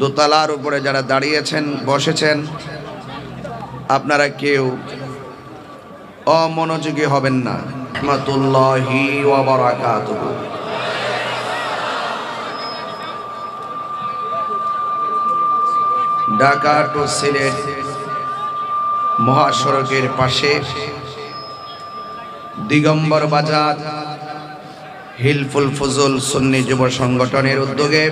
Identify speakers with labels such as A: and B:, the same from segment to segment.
A: দোতলার উপরে যারা দাঁড়িয়েছেন, বসেছেন, আপনারা কেউ অমনোযোগী হবেন না। ঢাকা টু সিলেট মহাসড়কের পাশে দিগম্বর বাজার, হিলফুল ফজল সুন্নি যুব সংগঠনের উদ্যোগে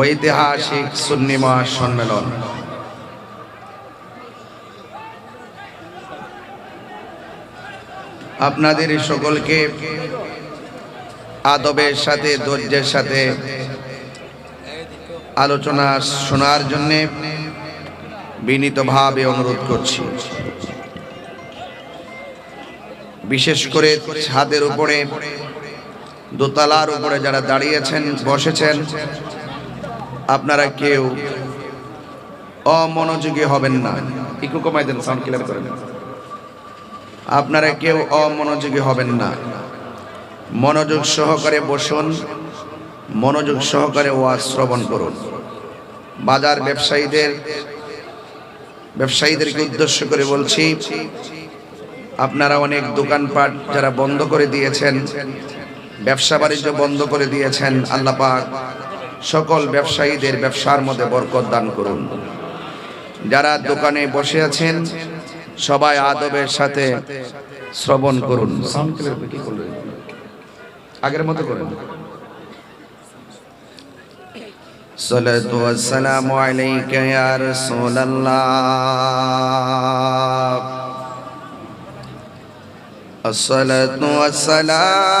A: ঐতিহাসিক সুন্নি মহাসম্মেলন আপনাদের সকলকে আদবের সাথে, ধৈর্যের সাথে আলোচনা শোনার জন্যে বিনীতভাবে অনুরোধ করছি। বিশেষ করে ছাদের উপরে, দোতলার উপরে যারা দাঁড়িয়েছেন বসেছেন আপনারা কেউ অমনোযোগী হবেন না। একটু কমাই দেন সাউন্ড ক্লিয়ার করেন আপনারা কেউ অমনোযোগী হবেন না। মনোযোগ সহকারে বসুন মনোযোগ সহকারে ওয়াজ শ্রবণ করুন। বাজার ব্যবসায়ীদের ব্যবসায়ীদেরকে উদ্দেশ্য করে বলছি আপনারা অনেক দোকানপাট যারা বন্ধ করে দিয়েছেন ব্যবসা বাণিজ্য বন্ধ করে দিয়েছেন আল্লাহ পাক সকল ব্যবসায়ীদের ব্যবসার মধ্যে বরকত দান করুন যারা দোকানে বসে আছেন সবাই আদবের সাথে শ্রবণ করুন সাউন্ড ক্লিয়ার কি করলেন আগের মতো করেন الصلاة والسلام عليك يا رسول الله الصلاة والسلام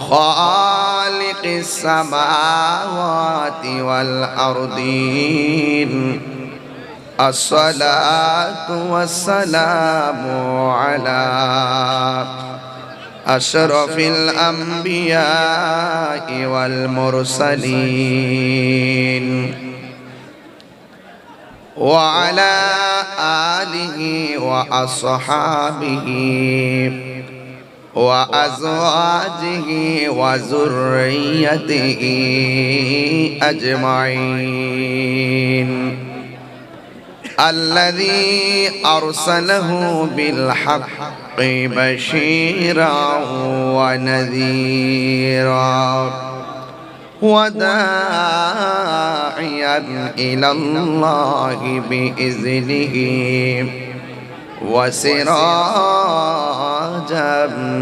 A: خالق السماوات والأرضين. الصلاة والسلام على أشرف الأنبياء والمرسلين. وعلى آله وأصحابه. وأزواجه وذريته أجمعين. الذي أرسله بالحق بشيرا ونذيرا وداعيا إلى الله بإذنه وسراجا যাম